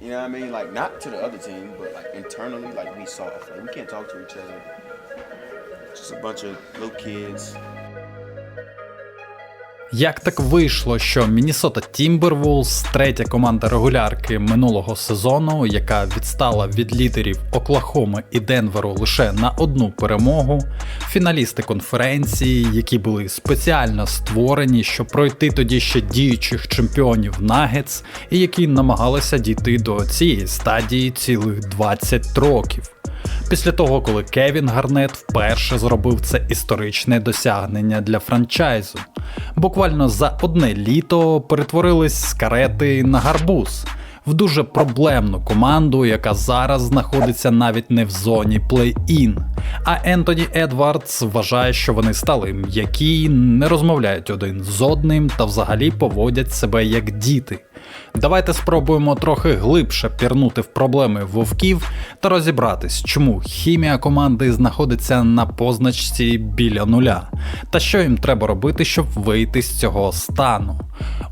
You know what I mean? Like not to the other team, but like internally, like we soft. Like we can't talk to each other. Just a bunch of little kids. Як так вийшло, що Міннесота Тімбервулс, третя команда регулярки минулого сезону, яка відстала від лідерів Оклахоми і Денверу лише на одну перемогу, фіналісти конференції, які були спеціально створені, щоб пройти тоді ще діючих чемпіонів Нагетс, і які намагалися дійти до цієї стадії цілих 20 років. Після того, коли Кевін Гарнет вперше зробив це історичне досягнення для франчайзу, буквально за одне літо перетворились з карети на гарбуз в дуже проблемну команду, яка зараз знаходиться навіть не в зоні плей-ін. А Ентоні Едвардс вважає, що вони стали м'які, не розмовляють один з одним та взагалі поводять себе як діти. Давайте спробуємо трохи глибше пірнути в проблеми вовків та розібратись, чому хімія команди знаходиться на позначці біля нуля, та що їм треба робити, щоб вийти з цього стану.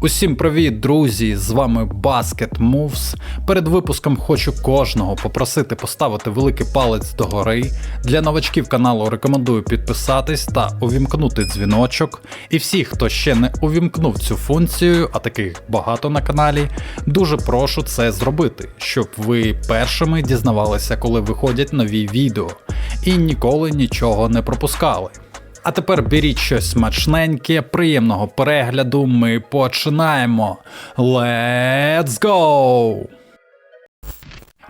Усім привіт, друзі! З вами Basket Moves. Перед випуском хочу кожного попросити поставити великий палець догори. Для новачків каналу рекомендую підписатись та увімкнути дзвіночок. І всі, хто ще не увімкнув цю функцію, а таких багато на каналі, дуже прошу це зробити, щоб ви першими дізнавалися, коли виходять нові відео, і ніколи нічого не пропускали. А тепер беріть щось смачненьке, приємного перегляду. Ми починаємо. Let's go!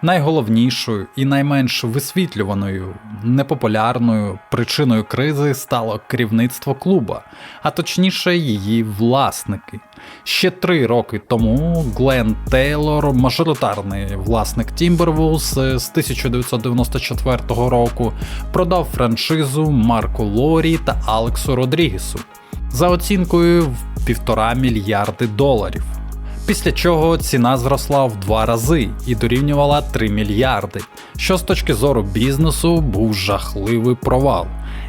Найголовнішою і найменш висвітлюваною, непопулярною причиною кризи стало керівництво клуба, а точніше її власники. Ще три роки тому Глен Тейлор, мажоритарний власник Timberwolves з 1994 року, продав франшизу Марку Лорі та Алексу Родрігесу за оцінкою в півтора мільярди доларів. Після чого ціна зросла в два рази і дорівнювала 3 мільярди, що з точки зору бізнесу був жахливий провал.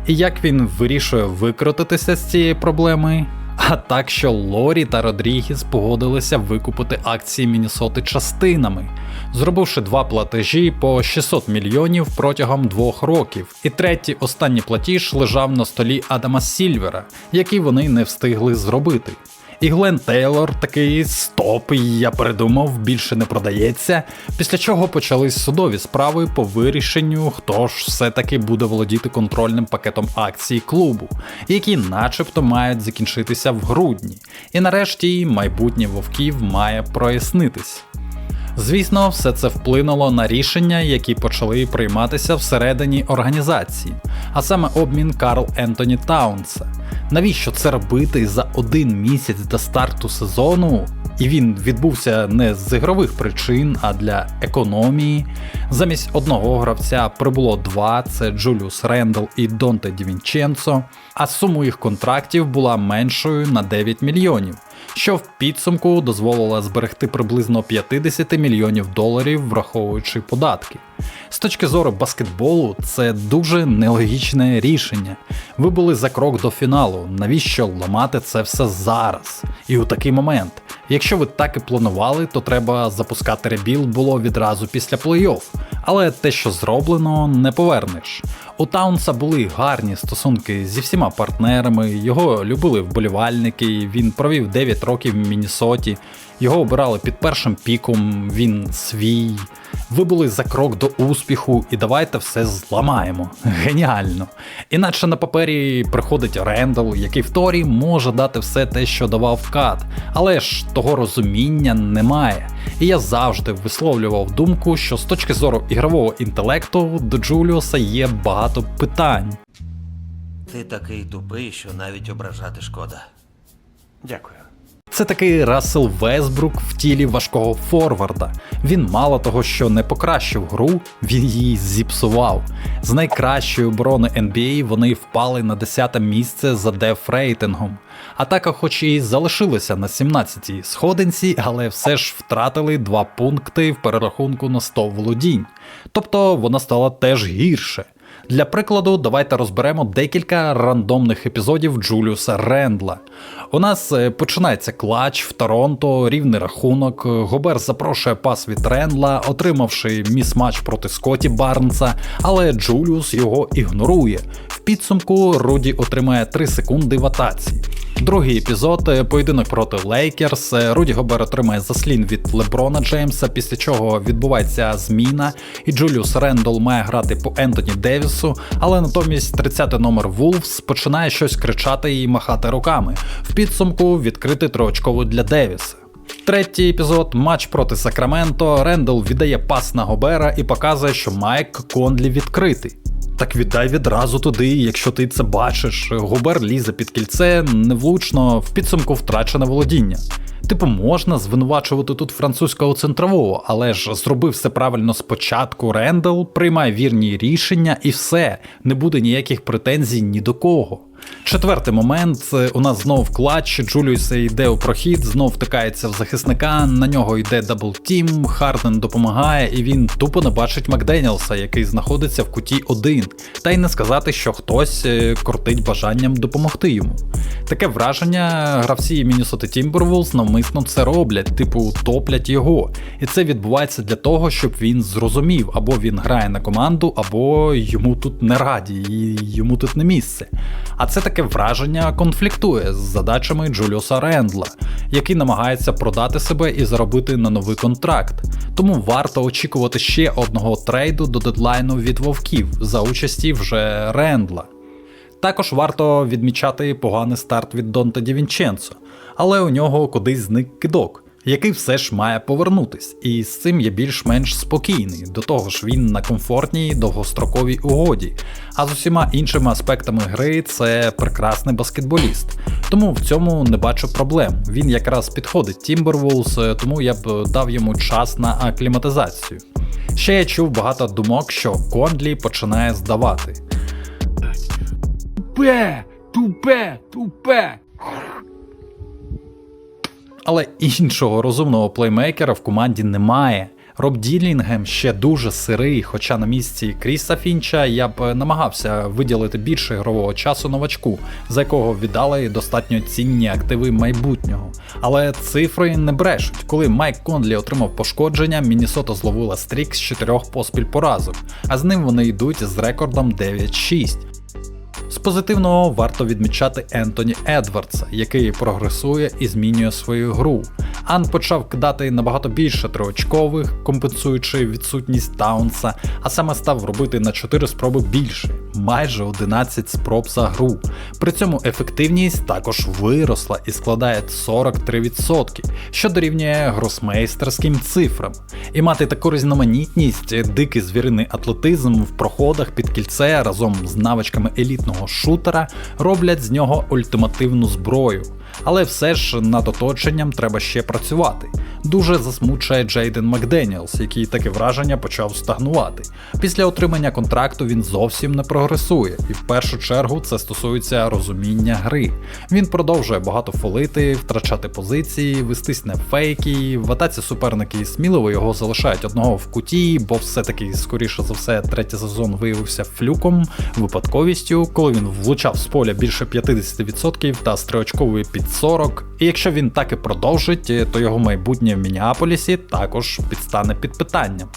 І як він вирішує викрутитися з цієї проблеми? А так, що Лорі та Родрігіс погодилися викупити акції Міннесоти частинами, зробивши два платежі по 600 мільйонів протягом двох років. І третій останній платіж лежав на столі Адама Сільвера, який вони не встигли зробити. І Глен Тейлор такий стоп, я передумав, більше не продається. Після чого почались судові справи по вирішенню, хто ж все-таки буде володіти контрольним пакетом акцій клубу, які начебто мають закінчитися в грудні. І нарешті майбутнє вовків має прояснитись. Звісно, все це вплинуло на рішення, які почали прийматися всередині організації, а саме обмін Карл Ентоні Таунса. Навіщо це робити за один місяць до старту сезону? І він відбувся не з ігрових причин, а для економії. Замість одного гравця прибуло два: це Джуліус Рендл і Донте Дівінченцо, а сума їх контрактів була меншою на 9 мільйонів що в підсумку дозволило зберегти приблизно 50 мільйонів доларів, враховуючи податки. З точки зору баскетболу, це дуже нелогічне рішення. Ви були за крок до фіналу. Навіщо ламати це все зараз? І у такий момент. Якщо ви так і планували, то треба запускати ребілд було відразу після плей-офф. Але те, що зроблено, не повернеш. У Таунса були гарні стосунки зі всіма партнерами, його любили вболівальники, він провів 9 років в Міннесоті, його обирали під першим піком, він свій. Ви були за крок до успіху, і давайте все зламаємо. Геніально. Іначе на папері приходить Рендал, який в Торі може дати все те, що давав Кат, але ж того розуміння немає. І я завжди висловлював думку, що з точки зору ігрового інтелекту до Джуліуса є багато питань. Ти такий тупий, що навіть ображати шкода. Дякую. Це такий Рассел Весбрук в тілі важкого форварда. Він мало того, що не покращив гру, він її зіпсував. З найкращої оборони NBA вони впали на 10 місце за деф рейтингом. Атака, хоч і залишилася на 17-й сходинці, але все ж втратили 2 пункти в перерахунку на 100 володінь. Тобто вона стала теж гірше. Для прикладу, давайте розберемо декілька рандомних епізодів Джуліуса Рендла. У нас е, починається клач в Торонто, рівний рахунок. Гобер запрошує пас від Рендла, отримавши міс-матч проти Скотті Барнса, але Джуліус його ігнорує. В підсумку Руді отримає 3 секунди в атаці. Другий епізод е, поєдинок проти Лейкерс. Е, Руді Гобер отримає заслін від Леброна Джеймса, після чого відбувається зміна, і Джуліус Рендол має грати по Ентоні Девісу, але натомість 30-й номер Вулфс починає щось кричати і махати руками. В підсумку відкрити триочкову для Девіса. Третій епізод матч проти Сакраменто. Рендл віддає пас на Гобера і показує, що Майк Конлі відкритий. Так віддай відразу туди, якщо ти це бачиш. Губер лізе під кільце, невлучно, в підсумку втрачене володіння. Типу, можна звинувачувати тут французького центрового, але ж зробив все правильно спочатку. Рендел приймає вірні рішення і все, не буде ніяких претензій ні до кого. Четвертий момент. У нас знов клатч, Джуліус йде у прохід, знов втикається в захисника, на нього йде даблтім, Харден допомагає, і він тупо не бачить Макденіелса, який знаходиться в куті один. Та й не сказати, що хтось е, крутить бажанням допомогти йому. Таке враження, гравці Міннесоти Тімбервулс навмисно це роблять, типу топлять його. І це відбувається для того, щоб він зрозумів, або він грає на команду, або йому тут не раді, і йому тут не місце. А це таке враження конфліктує з задачами Джуліуса Рендла, який намагається продати себе і заробити на новий контракт. Тому варто очікувати ще одного трейду до дедлайну від вовків за участі вже Рендла. Також варто відмічати поганий старт від Донта Дівінченцо, але у нього кудись зник кидок, який все ж має повернутись, і з цим я більш-менш спокійний. До того ж, він на комфортній довгостроковій угоді. А з усіма іншими аспектами гри це прекрасний баскетболіст. Тому в цьому не бачу проблем. Він якраз підходить Тімбервулс, тому я б дав йому час на акліматизацію. Ще я чув багато думок, що Кондлі починає здавати. Тупе, тупе, тупе. Але іншого розумного плеймейкера в команді немає. Роб Ділінгем ще дуже сирий, хоча на місці Кріса Фінча я б намагався виділити більше ігрового часу новачку, за якого віддали достатньо цінні активи майбутнього. Але цифри не брешуть. Коли Майк Конлі отримав пошкодження, Міннесота зловила стрік з чотирьох поспіль поразок, а з ним вони йдуть з рекордом 9-6. Позитивного варто відмічати Ентоні Едвардса, який прогресує і змінює свою гру. Ан почав кидати набагато більше триочкових, компенсуючи відсутність Таунса, а саме став робити на 4 спроби більше, майже 11 спроб за гру. При цьому ефективність також виросла і складає 43%, що дорівнює гросмейстерським цифрам. І мати таку різноманітність, дикий звіриний атлетизм в проходах під кільце разом з навичками елітного шутера роблять з нього ультимативну зброю. Але все ж над оточенням треба ще працювати. Дуже засмучує Джейден Макденіелс, який таке враження почав стагнувати. Після отримання контракту він зовсім не прогресує, і в першу чергу це стосується розуміння гри. Він продовжує багато фолити, втрачати позиції, вестись на фейки. В атаці суперники сміливо його залишають одного в куті, бо все-таки, скоріше за все, третій сезон виявився флюком, випадковістю, коли він влучав з поля більше 50% та з під 40. І якщо він так і продовжить, то його майбутнє в Мініаполісі також підстане під питанням.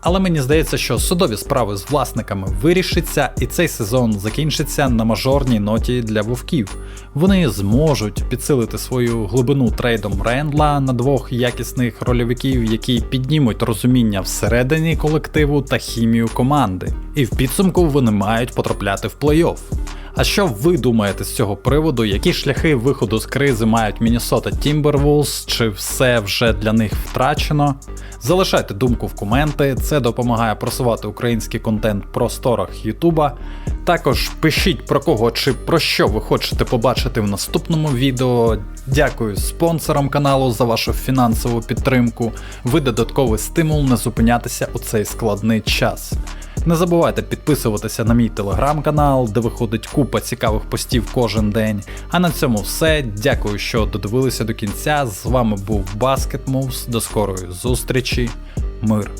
Але мені здається, що судові справи з власниками вирішаться, і цей сезон закінчиться на мажорній ноті для вовків. Вони зможуть підсилити свою глибину трейдом Рендла на двох якісних рольовиків, які піднімуть розуміння всередині колективу та хімію команди. І в підсумку вони мають потрапляти в плей-офф. А що ви думаєте з цього приводу? Які шляхи виходу з кризи мають Міннесота Тімбервулс? Чи все вже для них втрачено? Залишайте думку в коменти, це допомагає просувати український контент в просторах Ютуба. Також пишіть про кого чи про що ви хочете побачити в наступному відео. Дякую спонсорам каналу за вашу фінансову підтримку. Ви додатковий стимул не зупинятися у цей складний час. Не забувайте підписуватися на мій телеграм-канал, де виходить купа цікавих постів кожен день. А на цьому все. Дякую, що додивилися до кінця. З вами був Basket Moves. До скорої зустрічі. Мир.